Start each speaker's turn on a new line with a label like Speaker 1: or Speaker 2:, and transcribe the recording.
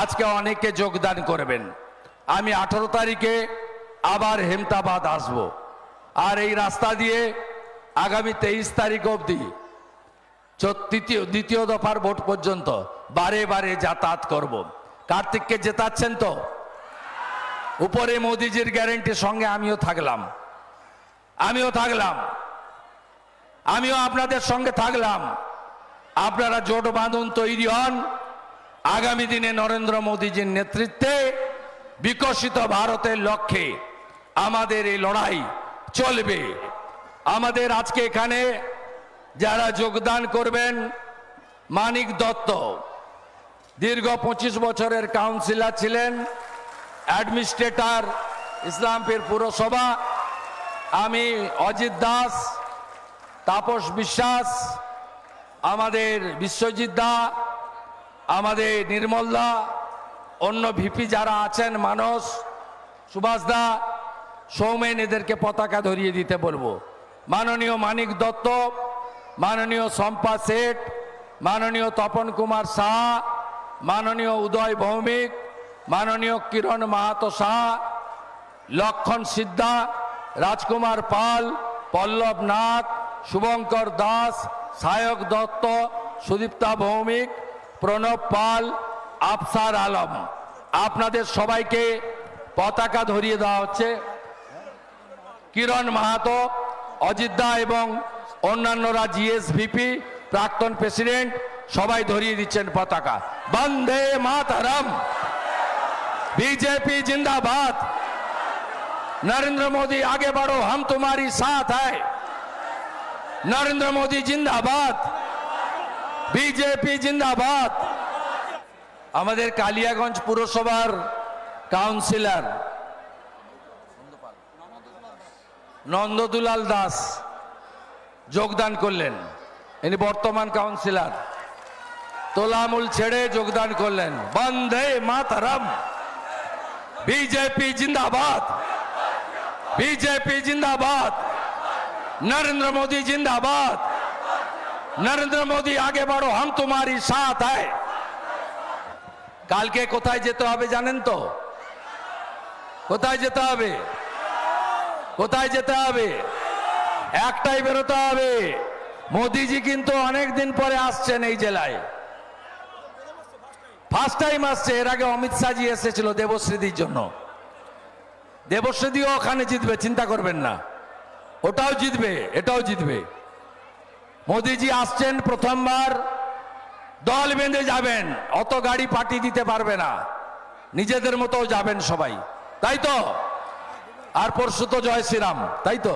Speaker 1: আজকে অনেকে যোগদান করবেন। আমি আঠারো তারিখে আবার হেমতাবাদ আসব। আর এই রাস্তা দিয়ে আগামী তেইশ তারিখ অবধি তৃতীয় দ্বিতীয় দফার ভোট পর্যন্ত বারে বারে যাতায়াত করব। কার্তিককে জেতাচ্ছেন তো? উপরে মোদিজির গ্যারেন্টির সঙ্গে আমিও থাকলাম। আমিও থাকলাম। আমিও আপনাদের সঙ্গে থাকলাম। আপনারা জোট বাঁধন তৈরি হন। আগামী দিনে নরেন্দ্র মোদীজির নেতৃত্বে বিকশিত ভারতের লক্ষ্যে আমাদের এই লড়াই চলবে। আমাদের আজকে এখানে যারা যোগদান করবেন, মানিক দত্ত, দীর্ঘ পঁচিশ বছরের কাউন্সিলর ছিলেন, অ্যাডমিনিস্ট্রেটর, ইসলামপুর পুরসভা। আমি অজিত দাস, তাপস বিশ্বাস, আমাদের বিশ্বজিৎ দা আমাদের নির্মল দা অন্য ভিপি যারা আছেন, মানস, সুভাষ দা, সৌমেন এদেরকে পতাকা ধরিয়ে দিতে বলব। মাননীয় মানিক দত্ত, মাননীয় শম্পা শেঠ, মাননীয় তপন কুমার শাহ, মাননীয় উদয় ভৌমিক, মাননীয় কিরণ মাহাতো শাহ, লক্ষণ সিদ্ধা, রাজকুমার পাল, পল্লব নাথ, শুভঙ্কর দাস, সায়ক দত্ত, সুদীপ্তা ভৌমিক প্রণব পাল আফসার আলম আপনাদের সবাইকে পতাকা ধরিয়ে দেওয়া হচ্ছে কিরণ মাহাতো অজিতদা এবং অন্যান্যরা জিএসভিপি প্রাক্তন প্রেসিডেন্ট সবাই ধরিয়ে দিচ্ছেন পতাকা বন্দে মাতারাম बीजेपी जिंदाबाद नरेंद्र मोदी आगे बढ़ो हम तुम्हारी साथ है नरेंद्र मोदी जिंदाबाद বিজেপি জিন্দাবাদ। আমাদের কালিয়াগঞ্জ পুরসভার কাউন্সিলর নন্দদুলাল দাস যোগদান করলেন। ইনি বর্তমান কাউন্সিলর। তোলামুল ছেড়ে যোগদান করলেন। বন্ধে মাতারাম। বিজেপি জিন্দাবাদ। বিজেপি জিন্দাবাদ। নরেন্দ্র মোদী জিন্দাবাদ। নরেন্দ্র মোদী আগে বাড়ো হাম তোমারই সাথ আয় কালকে কোথায় যেতে হবে জানেন তো কোথায় যেতে হবে কোথায় যেতে হবে একটাই বেরোতে হবে মোদিজি কিন্তু অনেক দিন পরে আসছেন এই জেলায় ফার্স্ট টাইম আসছে এর আগে অমিত শাহজি এসেছিল দেবশ্রীদির জন্য দেবশ্রীদিও ওখানে জিতবে চিন্তা করবেন না ওটাও জিতবে এটাও জিতবে মোদিজি আসছেন প্রথমবার। দল বেঁধে যাবেন, অত গাড়ি পার্টি দিতে পারবে না। নিজেদের মতো যাবেন সবাই। তাই তো? আর পরশু তো জয় শ্রীরাম, তাই তো?